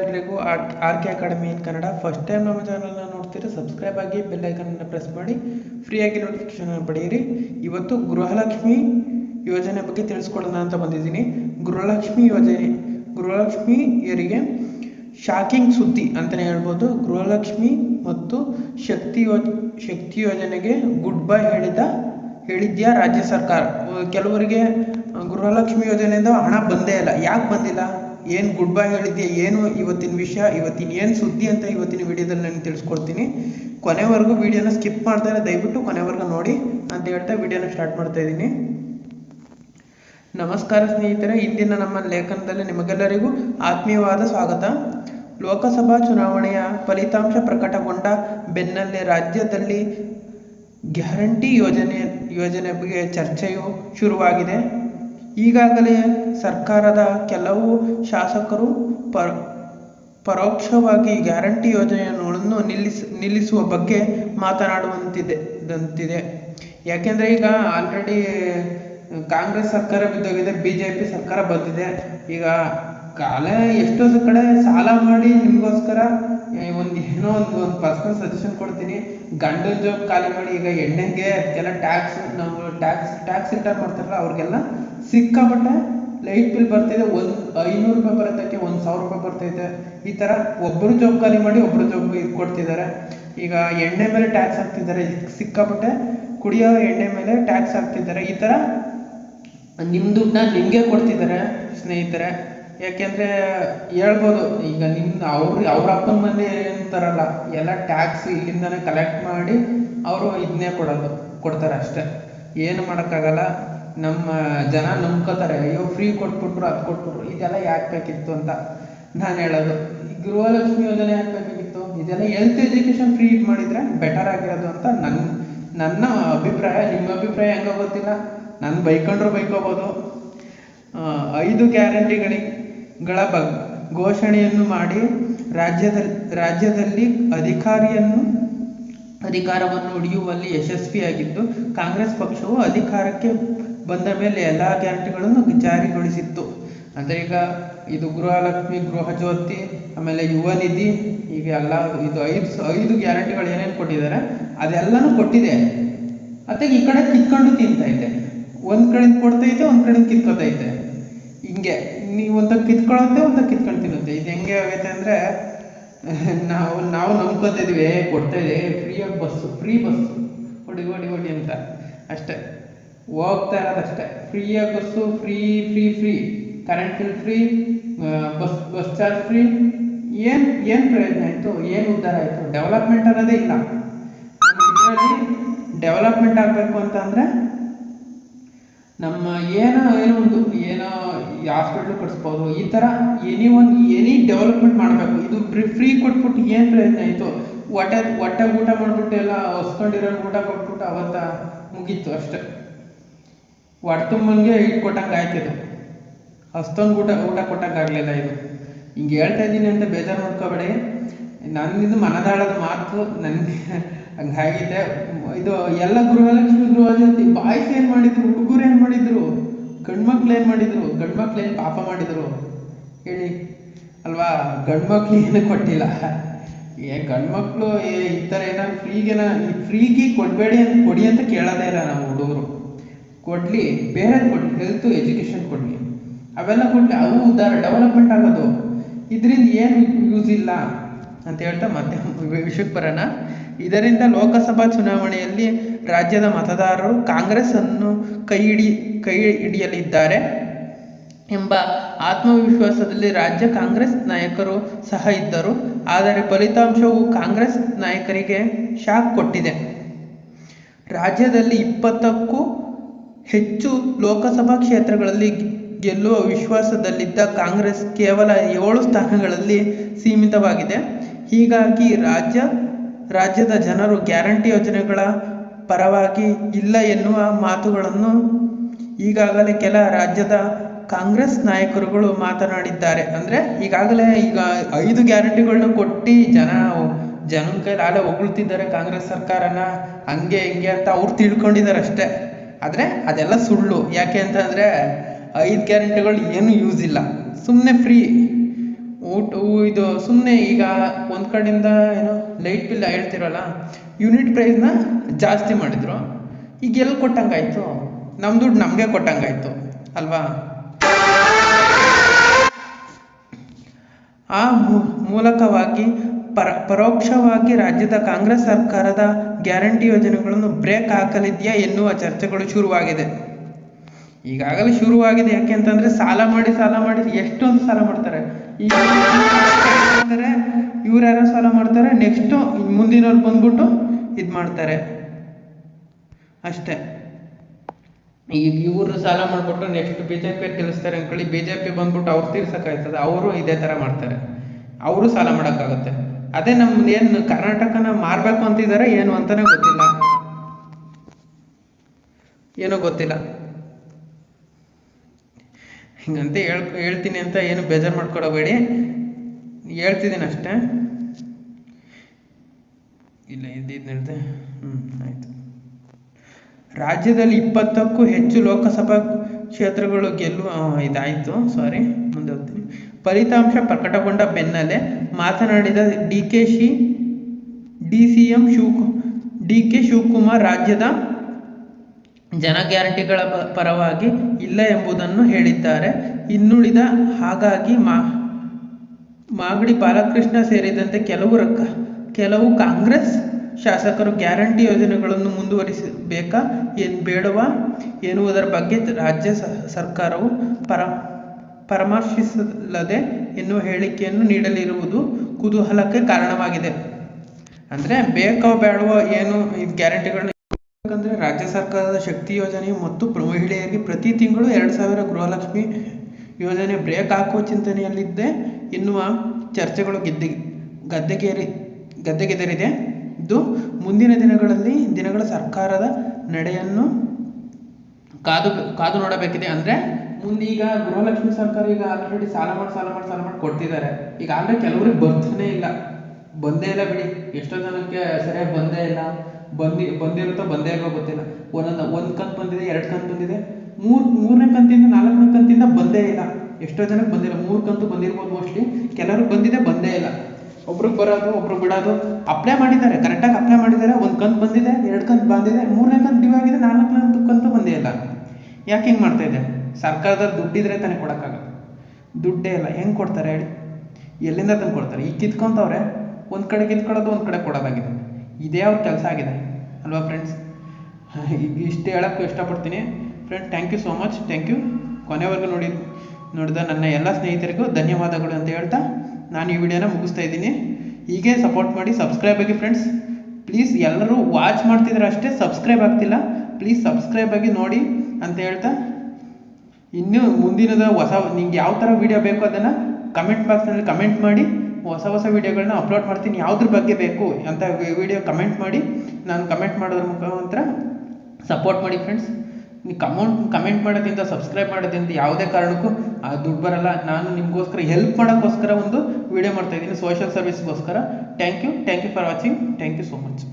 ಎಲ್ಲರಿಗೂ R K academy in Kannada. First time ನಮ್ಮ ಚಾನಲ್ನ ನೋಡ್ತೀರಾ ಸಬ್ಸ್ಕ್ರೈಬ್ ಆಗಿ ಬೆಲ್ ಐಕನ್ನ ಪ್ರೆಸ್ ಮಾಡಿ ಫ್ರೀಯಾಗಿ ನೋಟಿಫಿಕೇಶನ್ ಪಡೆಯಿರಿ. ಇವತ್ತು ಗೃಹಲಕ್ಷ್ಮಿ ಯೋಜನೆ ಬಗ್ಗೆ ತಿಳಿಸ್ಕೊಡೋಣ ಅಂತ ಬಂದಿದ್ದೀನಿ. ಗೃಹಲಕ್ಷ್ಮಿ ಯೋಜನೆ ಗೃಹಲಕ್ಷ್ಮಿಯರಿಗೆ ಶಾಕಿಂಗ್ ಸುದ್ದಿ ಅಂತಲೇ ಹೇಳ್ಬೋದು. ಗೃಹಲಕ್ಷ್ಮಿ ಮತ್ತು ಶಕ್ತಿ ಯೋ ಶಕ್ತಿ ಯೋಜನೆಗೆ ಗುಡ್ ಬೈ ಹೇಳಿದ, ಹೇಳಿದ್ಯಾ ರಾಜ್ಯ ಸರ್ಕಾರ. ಕೆಲವರಿಗೆ ಗೃಹಲಕ್ಷ್ಮಿ ಯೋಜನೆಯಿಂದ ಹಣ ಬಂದೇ ಇಲ್ಲ. ಯಾಕೆ ಬಂದಿಲ್ಲ? ಏನು ಗುಡ್ ಬೈ ಹೇಳಿದ್ಯಾ, ಏನು ಇವತ್ತಿನ ವಿಷಯ, ಇವತ್ತಿನ ಏನು ಸುದ್ದಿ ಅಂತ ಇವತ್ತಿನ ವಿಡಿಯೋದಲ್ಲಿ ನಾನು ತಿಳಿಸ್ಕೊಡ್ತೀನಿ. ಕೊನೆವರೆಗೂ ವಿಡಿಯೋನ ಸ್ಕಿಪ್ ಮಾಡ್ತಾರೆ ದಯವಿಟ್ಟು ಕೊನೆವರೆಗೂ ನೋಡಿ ಅಂತ ಹೇಳ್ತಾ ವಿಡಿಯೋನ ಸ್ಟಾರ್ಟ್ ಮಾಡ್ತಾ ಇದ್ದೀನಿ. ನಮಸ್ಕಾರ ಸ್ನೇಹಿತರೆ, ಇಂದಿನ ನಮ್ಮ ಲೇಖನದಲ್ಲಿ ನಿಮಗೆಲ್ಲರಿಗೂ ಆತ್ಮೀಯವಾದ ಸ್ವಾಗತ. ಲೋಕಸಭಾ ಚುನಾವಣೆಯ ಫಲಿತಾಂಶ ಪ್ರಕಟಗೊಂಡ ಬೆನ್ನಲ್ಲೇ ರಾಜ್ಯದಲ್ಲಿ ಗ್ಯಾರಂಟಿ ಯೋಜನೆ ಯೋಜನೆ ಬಗ್ಗೆ ಚರ್ಚೆಯು ಶುರುವಾಗಿದೆ. ಈಗಾಗಲೇ ಸರ್ಕಾರದ ಕೆಲವು ಶಾಸಕರು ಪರ, ಪರೋಕ್ಷವಾಗಿ ಗ್ಯಾರಂಟಿ ಯೋಜನೆಯನ್ನು ನಿಲ್ಲಿಸ, ನಿಲ್ಲಿಸುವ ಬಗ್ಗೆ ಮಾತನಾಡುವಂತಿದೆ, ದಂತಿದೆ. ಯಾಕೆಂದರೆ ಈಗ ಆಲ್ರೆಡಿ ಕಾಂಗ್ರೆಸ್ ಸರ್ಕಾರ ಬಿದ್ದೋಗಿದೆ ಬಿ ಜೆ ಪಿ ಸರ್ಕಾರ ಬಂದಿದೆ. ಈಗ ಕಾಲ ಎಷ್ಟೋ ಕಡೆ ಸಾಲ ಮಾಡಿ ನಿಮಗೋಸ್ಕರ ಒಂದು ಏನೋ ಒಂದು ಒಂದು ಪರ್ಸನಲ್ ಸಜೆಷನ್ ಕೊಡ್ತೀನಿ. ಗಂಡನ ಜೋಬ್ ಖಾಲಿ ಮಾಡಿ ಈಗ ಎಣ್ಣೆಗೆ ಅದಕ್ಕೆಲ್ಲ ಟ್ಯಾಕ್ಸ್ ನಾವು ಟ್ಯಾಕ್ಸ್ ಟ್ಯಾಕ್ಸ್ ರಿಟರ್ನ್ ಮಾಡ್ತಾರಲ್ಲ, ಅವ್ರಿಗೆಲ್ಲ ಸಿಕ್ಕಾಪಟ್ಟೆ ಲೈಟ್ ಬಿಲ್ ಬರ್ತಿದೆ. ಒಂದು ಐನೂರು ರೂಪಾಯಿ ಬರೋದಕ್ಕೆ ಒಂದು ಸಾವಿರ ರೂಪಾಯಿ ಬರ್ತೈತೆ. ಈ ಥರ ಒಬ್ಬರು ಜಾಬ್ ಖಾಲಿ ಮಾಡಿ ಒಬ್ಬರು ಜಾಬ್ ಇದು ಕೊಡ್ತಿದ್ದಾರೆ. ಈಗ ಎಣ್ಣೆ ಮೇಲೆ ಟ್ಯಾಕ್ಸ್ ಹಾಕ್ತಿದ್ದಾರೆ. ಸಿಕ್ಕಾಪಟ್ಟೆ ಕುಡಿಯೋ ಎಣ್ಣೆ ಮೇಲೆ ಟ್ಯಾಕ್ಸ್ ಹಾಕ್ತಿದ್ದಾರೆ. ಈ ಥರ ನಿಮ್ಮ ದುಡ್ಡನ್ನ ನಿಮಗೆ ಕೊಡ್ತಿದ್ದಾರೆ ಸ್ನೇಹಿತರೆ. ಯಾಕೆಂದರೆ ಹೇಳ್ಬೋದು, ಈಗ ನಿಮ್ಮ ಅವ್ರ ಅವ್ರ ಅಪ್ಪನ ಮನೆ ಅಂತಾರಲ್ಲ, ಎಲ್ಲ ಟ್ಯಾಕ್ಸ್ ಇಲ್ಲಿಂದನೇ ಕಲೆಕ್ಟ್ ಮಾಡಿ ಅವರು ಇದನ್ನೇ ಕೊಡೋದು, ಕೊಡ್ತಾರೆ ಅಷ್ಟೇ. ಏನು ಮಾಡೋಕ್ಕಾಗಲ್ಲ, ನಮ್ಮ ಜನ ನಂಬ್ಕೋತಾರೆ, ಅಯ್ಯೋ ಫ್ರೀ ಕೊಟ್ಬಿಟ್ರು, ಅದು ಕೊಟ್ಬಿಟ್ರು, ಇದೆಲ್ಲ ಯಾಕೆ ಬೇಕಿತ್ತು ಅಂತ ನಾನು ಹೇಳೋದು. ಗೃಹಲಕ್ಷ್ಮಿ ಯೋಜನೆ ಯಾಕೆ ಬೇಕಾಗಿತ್ತು? ಇದೆಲ್ಲ ಹೆಲ್ತ್ ಎಜುಕೇಶನ್ ಫ್ರೀ ಇದು ಮಾಡಿದರೆ ಬೆಟರ್ ಆಗಿರೋದು ಅಂತ ನನ್ನ ನನ್ನ ಅಭಿಪ್ರಾಯ, ನಿಮ್ಮ ಅಭಿಪ್ರಾಯ ಹೆಂಗೋ ಗೊತ್ತಿಲ್ಲ. ನಾನು ಬೈಕೊಂಡ್ರು ಬೈಕೋಬೋದು. ಐದು ಗ್ಯಾರಂಟಿಗಳಿಗಳ ಬಗ್ ಘೋಷಣೆಯನ್ನು ಮಾಡಿ ರಾಜ್ಯದ, ರಾಜ್ಯದಲ್ಲಿ ಅಧಿಕಾರಿಯನ್ನು, ಅಧಿಕಾರವನ್ನು ಹಿಡಿಯುವಲ್ಲಿ ಯಶಸ್ವಿಯಾಗಿದ್ದು, ಕಾಂಗ್ರೆಸ್ ಪಕ್ಷವು ಅಧಿಕಾರಕ್ಕೆ ಬಂದ ಮೇಲೆ ಎಲ್ಲ ಗ್ಯಾರಂಟಿಗಳನ್ನು ಜಾರಿಗೊಳಿಸಿತ್ತು. ಅಂದರೆ ಈಗ ಇದು ಗೃಹಲಕ್ಷ್ಮಿ, ಗೃಹ ಜ್ಯೋತಿ, ಆಮೇಲೆ ಯುವ ನಿಧಿ ಈಗ ಎಲ್ಲ ಇದು ಐದು ಐದು ಗ್ಯಾರಂಟಿಗಳು ಏನೇನು ಕೊಟ್ಟಿದ್ದಾರೆ, ಅದೆಲ್ಲನೂ ಕೊಟ್ಟಿದೆ. ಮತ್ತೆ ಈ ಕಡೆ ಕಿತ್ಕೊಂಡು ತಿಂತೈತೆ ಒಂದು ಕಡೆಯಿಂದ ಕೊಡ್ತೈತೆ ಒಂದು ಕಡೆಯಿಂದ ಕಿತ್ಕೊತೈತೆ ಹಿಂಗೆ, ನೀವು ಒಂದ ಕಿತ್ಕೊಳ್ಳುತ್ತೆ ಒಂದ ಕಿತ್ಕೊಂಡು ತಿನ್ನುತ್ತೆ ಇದು ಹೆಂಗೆ ಆಗೈತೆ ಅಂದರೆ, ನಾವು ನಾವು ನಂಬ್ಕೊತಿದ್ವಿ ಏ, ಕೊಡ್ತಾ ಇದೆ ಫ್ರೀಯಾಗಿ ಬಸ್ಸು ಫ್ರೀ ಬಸ್ಸು ಹೊಡಿ ಹೊಡಿ ಹೊಡಿ ಅಂತ. ಅಷ್ಟೇ. ಹೋಗ್ತಾ ಇರೋದಷ್ಟೇ ಫ್ರೀಯಾಗಿ bus free free free current bill free bus bus charge free ಏನು ಏನು ಪ್ರಯೋಜನ ಆಯಿತು? ಏನು ಉದ್ಧಾರ ಆಯಿತು? ಡೆವಲಪ್ಮೆಂಟ್ ಅನ್ನೋದೇ ಇಲ್ಲ. ಇದರಲ್ಲಿ ಡೆವಲಪ್ಮೆಂಟ್ ಆಗಬೇಕು ಅಂತ ಅಂದರೆ ನಮ್ಮ ಏನೋ ಏನೋ ಒಂದು, ಏನೋ ಹಾಸ್ಪಿಟ್ಲ್ ಕಟ್ಸ್ಬೋದು ಈ ಥರ ಎನಿ ಒನ್ ಎನಿ ಡೆವಲಪ್ಮೆಂಟ್ ಮಾಡಬೇಕು. ಇದು ಫ್ರೀ ಕೊಟ್ಬಿಟ್ಟು ಏನು ಪ್ರಯತ್ನ ಆಯಿತು? ಹೊಟ್ಟೆ ಹೊಟ್ಟೆ ಊಟ ಮಾಡಿಬಿಟ್ಟು ಎಲ್ಲ ಹೊಸ್ಕೊಂಡಿರೋ ಊಟ ಕೊಟ್ಬಿಟ್ಟು ಅವತ್ತ ಮುಗೀತು ಅಷ್ಟೆ. ಹೊಟ್ಟೆ ತುಂಬಂಗೆ ಇಟ್ಟು ಕೊಟ್ಟಂಗೆ ಆಯ್ತಿದು ಅಷ್ಟೊಂದು ಊಟ ಊಟ ಕೊಟ್ಟಂಗಾಗಲಿಲ್ಲ ಇದು. ಹಿಂಗೆ ಹೇಳ್ತಾ ಇದ್ದೀನಿ ಅಂತ ಬೇಜಾರು ಮಾಡ್ಕೋಬೇಡಿ. ನನ್ನಿಂದ ಮನದಾಳದ ಮಾತು ನನಗೆ ಹಂಗಾಗಿದೆ ಇದು ಎಲ್ಲ ಗೃಹಲಕ್ಷ್ಮಿ ಗೃಹ ಜ್ಯೋತಿ ಬಾಯ್ಸ್ ಏನು ಮಾಡಿದ್ರು, ಹುಡುಗರು ಏನು ಮಾಡಿದ್ರು? ಗಂಡ್ಮಕ್ಳು ಏನು ಮಾಡಿದ್ರು? ಗಂಡ್ಮಕ್ಳು ಏನು ಪಾಪ ಮಾಡಿದ್ರು? ಹೇಳಿ. ಅಲ್ವಾ? ಗಂಡ್ಮಕ್ಳು ಏನು ಕೊಟ್ಟಿಲ್ಲ. ಏ ಗಂಡ್ಮಕ್ಳು ಏ, ಈ ಥರ ಏನ ಫ್ರೀಗೆನ ಫ್ರೀಗೆ ಕೊಡಬೇಡಿ ಅಂತ, ಕೊಡಿ ಅಂತ ಕೇಳೋದೇ ಇಲ್ಲ ನಾವು ಹುಡುಗರು. ಕೊಡಲಿ, ಬೇರೆ ಕೊಡಲಿ ಹೆಲ್ತು ಎಜುಕೇಷನ್ ಕೊಡ್ಲಿ. ಅವೆಲ್ಲ ಕೊಡಲಿ, ಅವು ಉದ್ದಾರ ಡೆವಲಪ್ಮೆಂಟ್ ಆಗೋದು. ಇದರಿಂದ ಏನು ಯೂಸ್ ಇಲ್ಲ ಅಂತ ಹೇಳ್ತಾ ಮತ್ತೆ ವಿಷಯಕ್ಕೆ ಬರೋಣ. ಇದರಿಂದ ಲೋಕಸಭಾ ಚುನಾವಣೆಯಲ್ಲಿ ರಾಜ್ಯದ ಮತದಾರರು ಕಾಂಗ್ರೆಸ್ ಅನ್ನು ಕೈ ಹಿಡಿ ಕೈ ಹಿಡಿಯಲಿದ್ದಾರೆ ಎಂಬ ಆತ್ಮವಿಶ್ವಾಸದಲ್ಲಿ ರಾಜ್ಯ ಕಾಂಗ್ರೆಸ್ ನಾಯಕರು ಸಹ ಇದ್ದರು. ಆದರೆ ಫಲಿತಾಂಶವು ಕಾಂಗ್ರೆಸ್ ನಾಯಕರಿಗೆ ಶಾಕ್ ಕೊಟ್ಟಿದೆ. ರಾಜ್ಯದಲ್ಲಿ ಇಪ್ಪತ್ತಕ್ಕೂ ಹೆಚ್ಚು ಲೋಕಸಭಾ ಕ್ಷೇತ್ರಗಳಲ್ಲಿ ಗೆಲ್ಲುವ ವಿಶ್ವಾಸದಲ್ಲಿದ್ದ ಕಾಂಗ್ರೆಸ್ ಕೇವಲ ಏಳು ಸ್ಥಾನಗಳಲ್ಲಿ ಸೀಮಿತವಾಗಿದೆ. ಹೀಗಾಗಿ ರಾಜ್ಯ ರಾಜ್ಯದ ಜನರು ಗ್ಯಾರಂಟಿ ಯೋಜನೆಗಳ ಪರವಾಗಿ ಇಲ್ಲ ಎನ್ನುವ ಮಾತುಗಳನ್ನು ಈಗಾಗಲೇ ಕೆಲ ರಾಜ್ಯದ ಕಾಂಗ್ರೆಸ್ ನಾಯಕರುಗಳು ಮಾತನಾಡಿದ್ದಾರೆ. ಅಂದರೆ ಈಗಾಗಲೇ ಈಗ ಐದು ಗ್ಯಾರಂಟಿಗಳನ್ನ ಕೊಟ್ಟು ಜನ ಜನ ಕೈಲಿ ಆಲೆ ಹೊಗಳ್ತಿದ್ದಾರೆ ಕಾಂಗ್ರೆಸ್ ಸರ್ಕಾರನ ಹಂಗೆ ಹಿಂಗೆ ಅಂತ ಅವ್ರು ತಿಳ್ಕೊಂಡಿದ್ದಾರೆ ಅಷ್ಟೇ. ಆದರೆ ಅದೆಲ್ಲ ಸುಳ್ಳು. ಯಾಕೆ ಅಂತಂದರೆ ಐದು ಗ್ಯಾರಂಟಿಗಳು ಏನು ಯೂಸ್ ಇಲ್ಲ. ಸುಮ್ಮನೆ ಫ್ರೀ ಊಟ ಇದು ಸುಮ್ಮನೆ ಈಗ ಒಂದು ಕಡೆಯಿಂದ ಏನೋ ಲೈಟ್ ಬಿಲ್ ಹೇಳ್ತಿರಲ್ಲ ಯೂನಿಟ್ ಪ್ರೈಸ್ನ ಜಾಸ್ತಿ ಮಾಡಿದ್ರು. ಈಗ ಎಲ್ಲಿ ಕೊಟ್ಟಂಗಾಯ್ತು? ನಮ್ಮ ದುಡ್ಡು ನಮಗೆ ಕೊಟ್ಟಂಗಾಯ್ತು, ಅಲ್ವಾ? ಆ ಮೂಲಕವಾಗಿ ಪರ, ಪರೋಕ್ಷವಾಗಿ ರಾಜ್ಯದ ಕಾಂಗ್ರೆಸ್ ಸರ್ಕಾರದ ಗ್ಯಾರಂಟಿ ಯೋಜನೆಗಳನ್ನು ಬ್ರೇಕ್ ಹಾಕಲಿದೆಯಾ ಎನ್ನುವ ಚರ್ಚೆಗಳು ಶುರುವಾಗಿದೆ. ಈಗಾಗಲೇ ಶುರುವಾಗಿದೆ, ಯಾಕೆ ಅಂತಂದ್ರೆ ಸಾಲ ಮಾಡಿ ಸಾಲ ಮಾಡಿ ಎಷ್ಟೊಂದು ಸಾಲ ಮಾಡ್ತಾರೆ. ಈಗ ಮಾಡ್ತಾರೆ ಇವ್ರು ಯಾರೋ ಸಾಲ ಮಾಡ್ತಾರೆ ನೆಕ್ಸ್ಟು ಮುಂದಿನವ್ರು ಬಂದ್ಬಿಟ್ಟು ಇದು ಮಾಡ್ತಾರೆ. ಅಷ್ಟೇ. ಈಗ ಇವರು ಸಾಲ ಮಾಡ್ಬಿಟ್ಟು ನೆಕ್ಸ್ಟ್ ಬಿ ಜೆ ಪಿ ಗೆಲ್ಲಿಸ್ತಾರೆ ಅಂದ್ಕೊಳ್ಳಿ ಬಿ ಜೆ ಪಿ ಬಂದ್ಬಿಟ್ಟು ಅವ್ರು ತೀರ್ಸೋಕ್ಕಾಯ್ತದೆ, ಅವರು ಇದೇ ಥರ ಮಾಡ್ತಾರೆ. ಅವರು ಸಾಲ ಮಾಡೋಕ್ಕಾಗುತ್ತೆ. ಅದೇ ನಮ್ದು ಏನು ಕರ್ನಾಟಕನ ಮಾರಬೇಕು ಅಂತಿದ್ದಾರೆ ಏನು ಅಂತಲೇ ಗೊತ್ತಿಲ್ಲ. ಏನೂ ಗೊತ್ತಿಲ್ಲ. ಹಿಂಗಂತ ಹೇಳ್, ಹೇಳ್ತೀನಿ ಅಂತ ಏನು ಬೇಜಾರು ಮಾಡ್ಕೊಡಬೇಡಿ. ಹೇಳ್ತಿದ್ದೀನಿ ಅಷ್ಟೇ. ಇಲ್ಲ ಇದ್ದಿದ್ದು ನಡೆದೆ? ಹ್ಞೂ ಆಯಿತು. ರಾಜ್ಯದಲ್ಲಿ ಇಪ್ಪತ್ತಕ್ಕೂ ಹೆಚ್ಚು ಲೋಕಸಭಾ ಕ್ಷೇತ್ರಗಳು ಗೆಲ್ಲುವ ಇದಾಯ್ತು. ಸಾರಿ ಮುಂದೆ ಹೋಗ್ತೀನಿ. ಫಲಿತಾಂಶ ಪ್ರಕಟಗೊಂಡ ಬೆನ್ನಲ್ಲೇ ಮಾತನಾಡಿದ ಡಿ ಕೆ ಶಿ, ಡಿ ಸಿ ಎಂ ಶಿವಕು ಡಿ ಕೆ ಶಿವಕುಮಾರ್ ರಾಜ್ಯದ ಜನ ಗ್ಯಾರಂಟಿಗಳ ಪರವಾಗಿ ಇಲ್ಲ ಎಂಬುದನ್ನು ಹೇಳಿದ್ದಾರೆ. ಇನ್ನುಳಿದ ಹಾಗಾಗಿ ಮಾ ಮಾಗಡಿ ಬಾಲಕೃಷ್ಣ ಸೇರಿದಂತೆ ಕೆಲವು ರಕ್ಕ, ಕೆಲವು ಕಾಂಗ್ರೆಸ್ ಶಾಸಕರು ಗ್ಯಾರಂಟಿ ಯೋಜನೆಗಳನ್ನು ಮುಂದುವರಿಸಬೇಕಾ ಏನು ಬೇಡವಾ ಎನ್ನುವುದರ ಬಗ್ಗೆ ರಾಜ್ಯ ಸರ್ಕಾರವು ಪರ, ಪರಾಮರ್ಶಿಸಲದೆ ಎನ್ನುವ ಹೇಳಿಕೆಯನ್ನು ನೀಡಲಿರುವುದು ಕುತೂಹಲಕ್ಕೆ ಕಾರಣವಾಗಿದೆ. ಅಂದರೆ ಬೇಕೋ ಬೇಡವೋ ಏನು ಇದು ಗ್ಯಾರಂಟಿಗಳನ್ನು ಯಾಕಂದರೆ ರಾಜ್ಯ ಸರ್ಕಾರದ ಶಕ್ತಿ ಯೋಜನೆ ಮತ್ತು ಮಹಿಳೆಯರಿಗೆ ಪ್ರತಿ ತಿಂಗಳು ಎರಡು ಸಾವಿರ ಗೃಹಲಕ್ಷ್ಮಿ ಯೋಜನೆ ಬ್ರೇಕ್ ಹಾಕುವ ಚಿಂತನೆಯಲ್ಲಿದ್ದೆ. ಎನ್ನುವ ಚರ್ಚೆಗಳು ಗೆದ್ದೆ, ಗದ್ದೆಗೇರಿ, ಗದ್ದೆಗೆದರಿದೆ. ಇದು ಮುಂದಿನ ದಿನಗಳಲ್ಲಿ ದಿನಗಳ ಸರ್ಕಾರದ ನಡೆಯನ್ನು ಕಾದು ಕಾದು ನೋಡಬೇಕಿದೆ. ಅಂದರೆ ಮುಂದೀಗ ಗೃಹಲಕ್ಷ್ಮಿ ಸರ್ಕಾರ ಈಗ ಆಲ್ರೆಡಿ ಸಾಲ ಮಾಡಿ ಸಾಲ ಮಾಡಿ ಸಾಲ ಮಾಡಿ ಕೊಡ್ತಿದ್ದಾರೆ. ಈಗ ಆಲ್ರೆಡಿ ಕೆಲವ್ರಿಗೆ ಬರ್ತಾನೆ ಇಲ್ಲ. ಬಂದೇ ಇಲ್ಲ ಬಿಡಿ. ಎಷ್ಟೋ ಜನಕ್ಕೆ ಸರಿಯಾಗಿ ಬಂದೇ ಇಲ್ಲ. ಬಂದಿ, ಬಂದಿರುತ್ತೋ ಬಂದೇ ಇಲ್ವೋ ಗೊತ್ತಿಲ್ಲ. ಒಂದೊಂದು, ಒಂದು ಕಂತು ಬಂದಿದೆ, ಎರಡು ಕಂತು ಬಂದಿದೆ. ಮೂರು, ಮೂರನೇ ಕಂತಿಂದ ನಾಲ್ಕನೇ ಕಂತಿಂದ ಬಂದೇ ಇಲ್ಲ. ಎಷ್ಟೋ ಜನಕ್ಕೆ ಬಂದಿಲ್ಲ. ಮೂರು ಕಂತು ಬಂದಿರ್ಬೋದು ಮೋಸ್ಟ್ಲಿ ಕೆಲವ್ರಿಗೆ ಬಂದಿದೆ, ಬಂದೇ ಇಲ್ಲ. ಒಬ್ರಿಗೆ ಬರೋದು ಒಬ್ರು ಬಿಡೋದು. ಅಪ್ಲೈ ಮಾಡಿದ್ದಾರೆ. ಕರೆಕ್ಟಾಗಿ ಅಪ್ಲೈ ಮಾಡಿದ್ದಾರೆ. ಒಂದು ಕಂತು ಬಂದಿದೆ, ಎರಡು ಕಂತು ಬಂದಿದೆ, ಮೂರನೇ ಕಂತು ಡ್ಯೂ ಆಗಿದೆ ನಾಲ್ಕನೇ ಕಂತು ಕಂತು ಬಂದೇ ಇಲ್ಲ. ಯಾಕೆ ಹಿಂಗೆ ಮಾಡ್ತಾ ಇದೆ ಸರ್ಕಾರದಲ್ಲಿ ದುಡ್ಡಿದ್ರೆ ತಾನೇ ಕೊಡೋಕ್ಕಾಗಲ್ಲ. ದುಡ್ಡೇ ಇಲ್ಲ. ಹೆಂಗೆ ಕೊಡ್ತಾರೆ ಹೇಳಿ? ಎಲ್ಲಿಂದ ತಂದು ಕೊಡ್ತಾರೆ? ಈಗ ಕಿತ್ಕೊಂತವ್ರೆ, ಒಂದು ಕಡೆ ಕಿತ್ಕೊಳ್ಳೋದು, ಒಂದು ಕಡೆ ಕೊಡೋದಾಗಿದೆ. ಇದೇ ಅವ್ರ ಕೆಲಸ ಆಗಿದೆ. ಅಲ್ವಾ ಫ್ರೆಂಡ್ಸ್ ಇಷ್ಟು ಹೇಳೋಕ್ಕೂ ಇಷ್ಟಪಡ್ತೀನಿ. Friend thank you so much thank you ಕೊನೆವರೆಗೂ ನೋಡಿ. ನೋಡಿದ ನನ್ನ ಎಲ್ಲ ಸ್ನೇಹಿತರಿಗೂ ಧನ್ಯವಾದಗಳು ಅಂತ ಹೇಳ್ತಾ ನಾನು ಈ ವಿಡಿಯೋನ ಮುಗಿಸ್ತಾ ಇದ್ದೀನಿ. ಹೀಗೆ ಸಪೋರ್ಟ್ ಮಾಡಿ ಸಬ್ಸ್ಕ್ರೈಬ್ ಆಗಿ ಫ್ರೆಂಡ್ಸ್ ಪ್ಲೀಸ್ ಎಲ್ಲರೂ ವಾಚ್ ಮಾಡ್ತಿದ್ರೆ ಅಷ್ಟೇ ಸಬ್ಸ್ಕ್ರೈಬ್ ಆಗ್ತಿಲ್ಲ. ಪ್ಲೀಸ್ ಸಬ್ಸ್ಕ್ರೈಬ್ ಆಗಿ ನೋಡಿ ಅಂತ ಹೇಳ್ತಾ. ಇನ್ನು ಮುಂದಿನದ ಹೊಸ ನಿಮ್ಗೆ ಯಾವ ಥರ ವೀಡಿಯೋ ಬೇಕು ಅದನ್ನು ಕಮೆಂಟ್ ಬಾಕ್ಸ್ನಲ್ಲಿ ಕಮೆಂಟ್ ಮಾಡಿ. ಹೊಸ ಹೊಸ ವೀಡಿಯೋಗಳನ್ನ ಅಪ್ಲೋಡ್ ಮಾಡ್ತೀನಿ. ಯಾವುದ್ರ ಬಗ್ಗೆ ಬೇಕು ಅಂತ ವಿಡಿಯೋ ಕಮೆಂಟ್ ಮಾಡಿ. ನಾನು ಕಮೆಂಟ್ ಮಾಡೋದ್ರ ಮುಖಾಂತರ ಸಪೋರ್ಟ್ ಮಾಡಿ ಫ್ರೆಂಡ್ಸ್ ನೀವು ಕಮೌಂಟ್ ಕಮೆಂಟ್ ಮಾಡೋದ್ರಿಂದ ಸಬ್ಸ್ಕ್ರೈಬ್ ಮಾಡೋದ್ರಿಂದ ಯಾವುದೇ ಕಾರಣಕ್ಕೂ, ಆ ದುಡ್ಡು ಬರಲ್ಲ. ನಾನು ನಿಮಗೋಸ್ಕರ ಹೆಲ್ಪ್ ಮಾಡೋಕ್ಕೋಸ್ಕರ ಒಂದು ವಿಡಿಯೋ ಮಾಡ್ತಾಯಿದ್ದೀನಿ social ಸರ್ವಿಸ್ಗೋಸ್ಕರ thank you thank you for watching thank you so much